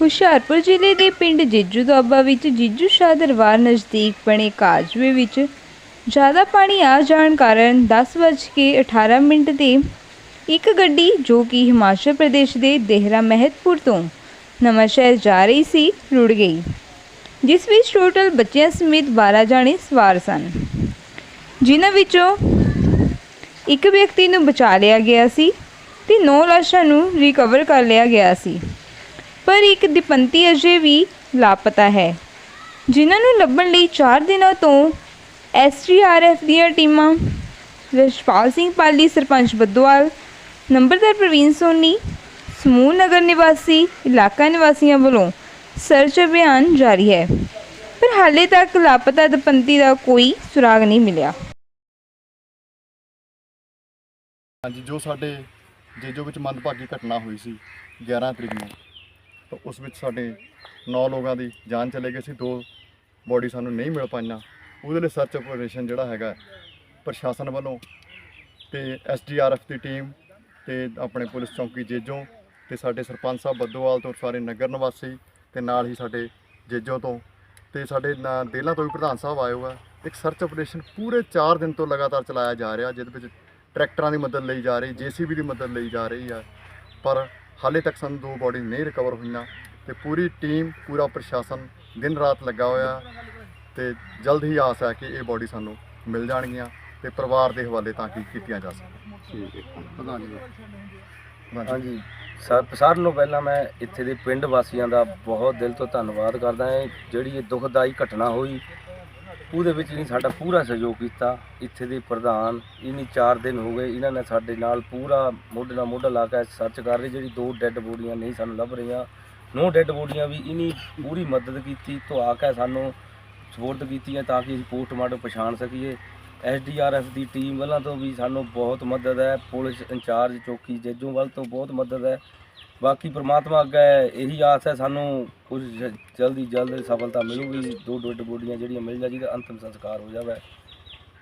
ਹੁਸ਼ਿਆਰਪੁਰ ਜ਼ਿਲ੍ਹੇ ਦੇ ਪਿੰਡ ਜੀਜੂ ਦੁਆਬਾ ਵਿੱਚ ਜੀਜੂ ਸ਼ਾਹ ਦਰਬਾਰ ਨਜ਼ਦੀਕ ਬਣੇ ਕਾਜਵੇ ਵਿੱਚ ਜ਼ਿਆਦਾ ਪਾਣੀ ਆ ਜਾਣ ਕਾਰਨ 10:18 ਮਿੰਟ ਤੇ ਇੱਕ ਗੱਡੀ ਜੋ ਕਿ ਹਿਮਾਚਲ ਪ੍ਰਦੇਸ਼ ਦੇ ਦੇਹਰਾ ਮਹਿਤਪੁਰ ਤੋਂ ਨਵਾਂਸ਼ਹਿਰ ਜਾ ਰਹੀ ਸੀ, ਰੁੜ ਗਈ, ਜਿਸ ਵਿੱਚ ਟੋਟਲ ਬੱਚਿਆਂ ਸਮੇਤ 12 ਜਾਣੇ ਸਵਾਰ ਸਨ। ਜਿਨ੍ਹਾਂ ਵਿੱਚੋਂ ਇੱਕ ਵਿਅਕਤੀ ਨੂੰ ਬਚਾ ਲਿਆ ਗਿਆ ਸੀ ਤੇ 9 ਲਾਸ਼ਾਂ ਨੂੰ ਰਿਕਵਰ ਕਰ ਲਿਆ ਗਿਆ ਸੀ। ਪਰ ਇੱਕ ਦੀਪੰਤੀ ਅਜੇ ਵੀ ਲਾਪਤਾ ਹੈ, ਜਿਨ੍ਹਾਂ ਨੂੰ ਲੱਭਣ ਲਈ 4 ਦਿਨਾਂ ਤੋਂ ਐਸਟੀਆਰਐਫ ਦੀਆਂ ਟੀਮਾਂ ਰਸ਼ਪਾਲ ਸਿੰਘ ਪਾਲੀ, ਸਰਪੰਚ ਬੱਦੋਵਾਲ, ਨੰਬਰਦਾਰ ਪ੍ਰਵੀਨ ਸੋਨੀ, ਸਮੂਹ ਨਗਰ ਨਿਵਾਸੀ, ਇਲਾਕਾ ਨਿਵਾਸੀਆਂ ਵੱਲੋਂ ਸਰਚ ਅਭਿਆਨ ਜਾਰੀ ਹੈ, ਪਰ ਹਾਲੇ ਤੱਕ ਲਾਪਤਾ ਦਪੰਤੀ ਦਾ ਕੋਈ ਸੁਰਾਗ ਨਹੀਂ ਮਿਲਿਆ। ਹਾਂਜੀ, ਜੋ ਸਾਡੇ ਜੇਜੋ ਵਿੱਚ ਮੰਦਭਾਗੀ ਘਟਨਾ ਹੋਈ ਸੀ 11 ਤਰੀਕ ਨੂੰ। ਤਾਂ ਉਸ ਵਿੱਚ ਸਾਡੇ 9 ਲੋਕਾਂ ਦੀ ਜਾਨ ਚਲੇ ਗਈ ਸੀ, ਦੋ ਬੋਡੀ ਸਾਨੂੰ ਨਹੀਂ ਮਿਲ ਪਾਈਆਂ। ਉਹਦੇ ਲਈ ਸਰਚ ਆਪਰੇਸ਼ਨ ਜਿਹੜਾ ਹੈਗਾ ਪ੍ਰਸ਼ਾਸਨ ਵੱਲੋਂ ਤੇ ਐਸਡੀਆਰਐਫ ਦੀ ਟੀਮ ਤੇ ਆਪਣੇ ਪੁਲਿਸ ਚੌਂਕੀ ਜੇਜੋਂ ਤੇ ਸਾਡੇ ਸਰਪੰਚ ਸਾਹਿਬ ਬੱਦੋਵਾਲ ਤੋਂ ਸਾਰੇ ਨਗਰ ਨਿਵਾਸੀ ਤੇ ਨਾਲ ਹੀ ਸਾਡੇ ਜੇਜੋਂ ਤੋਂ ਤੇ ਸਾਡੇ ਨਾ- ਦੇਲਾਂ ਤੋਂ ਵੀ ਪ੍ਰਧਾਨ ਸਾਹਿਬ ਆਏ ਹੋਏ ਇੱਕ ਸਰਚ ਆਪਰੇਸ਼ਨ ਪੂਰੇ 4 ਦਿਨ ਤੋਂ ਲਗਾਤਾਰ ਚਲਾਇਆ ਜਾ ਰਿਹਾ, ਜਿਹਦੇ ਵਿੱਚ ਟਰੈਕਟਰਾਂ ਦੀ ਮਦਦ ਲਈ ਜਾ ਰਹੀ, ਜੀਸੀਬੀ ਦੀ ਮਦਦ ਲਈ ਜਾ ਰਹੀ ਹੈ ਪਰ ਹਾਲੇ ਤੱਕ ਸਾਨੂੰ ਦੋ ਬੋਡੀ ਨਹੀਂ ਰਿਕਵਰ ਹੋਈਆਂ ਤੇ ਪੂਰੀ ਟੀਮ ਪੂਰਾ ਪ੍ਰਸ਼ਾਸਨ ਦਿਨ ਰਾਤ ਲੱਗਾ ਹੋਇਆ ਤੇ ਜਲਦ ਹੀ ਆਸ ਹੈ ਕਿ ਇਹ ਬੋਡੀ ਸਾਨੂੰ ਮਿਲ ਜਾਣਗੀਆਂ ਤੇ ਪਰਿਵਾਰ ਦੇ ਹਵਾਲੇ ਤਾਂ ਕਿ ਕੀਤੀਆਂ ਜਾ ਸਕਣ। ਠੀਕ ਹੈ। ਪ੍ਰਧਾਨ ਜੀ ਹਾਂਜੀ। ਸਰ ਸਾਰਿਆਂ ਨੂੰ ਪਹਿਲਾਂ ਮੈਂ ਇੱਥੇ ਦੇ ਪਿੰਡ ਵਾਸੀਆਂ ਦਾ ਬਹੁਤ ਦਿਲ ਤੋਂ ਧੰਨਵਾਦ ਕਰਦਾ ਹਾਂ। ਜਿਹੜੀ ਇਹ ਦੁਖਦਾਈ ਘਟਨਾ ਹੋਈ ਉਹਦੇ ਵਿੱਚ ਨਹੀਂ ਸਾਡਾ ਪੂਰਾ ਸਹਿਯੋਗ ਕੀਤਾ। ਇੱਥੇ ਦੇ ਪ੍ਰਧਾਨ ਇਨੀ 4 ਦਿਨ ਹੋ ਗਏ, ਇਹਨਾਂ ਨੇ ਸਾਡੇ ਨਾਲ ਪੂਰਾ ਮੋਢੇ ਨਾਲ ਮੋਢਾ ਲਾ ਕੇ ਸਰਚ ਕਰ ਰਹੀ, ਜਿਹੜੀ ਦੋ ਡੈੱਡ ਬੋਡੀਆਂ ਨਹੀਂ ਸਾਨੂੰ ਲੱਭ ਰਹੀਆਂ। ਨੋ ਡੈੱਡ ਬੋਡੀਆਂ ਵੀ ਇਨੀ ਪੂਰੀ ਮਦਦ ਕੀਤੀ ਧੁਆ ਕੇ ਸਾਨੂੰ ਸਪੋਰਟ ਕੀਤੀਆਂ ਤਾਂ ਕਿ ਅਸੀਂ ਪੋਸਟਮਾਰਟਮ ਪਛਾਣ ਸਕੀਏ। ਐਸਡੀਆਰਐਫ ਦੀ ਟੀਮ ਵੱਲੋਂ ਤੋਂ ਵੀ ਸਾਨੂੰ ਬਹੁਤ ਮਦਦ ਹੈ। ਪੁਲਿਸ ਇੰਚਾਰਜ ਚੌਕੀ ਜੇਜੂ ਵੱਲ ਤੋਂ ਬਹੁਤ ਮਦਦ ਹੈ। ਬਾਕੀ ਪ੍ਰਮਾਤਮਾ ਅੱਗੇ ਇਹੀ ਆਸ ਹੈ, ਸਾਨੂੰ ਕੁਝ ਜ- ਜਲਦੀ ਜਲਦ ਸਫਲਤਾ ਮਿਲੂਗੀ। ਦੋ ਡੋਡ ਬੋਡੀਆਂ ਜਿਹੜੀਆਂ ਮਿਲ ਜਾ ਜਿਹਦਾ ਅੰਤਮ ਸੰਸਕਾਰ ਹੋ ਜਾਵੇ।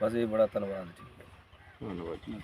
ਬਸ ਇਹ ਬੜਾ ਧੰਨਵਾਦ ਜੀ। ਧੰਨਵਾਦ ਜੀ।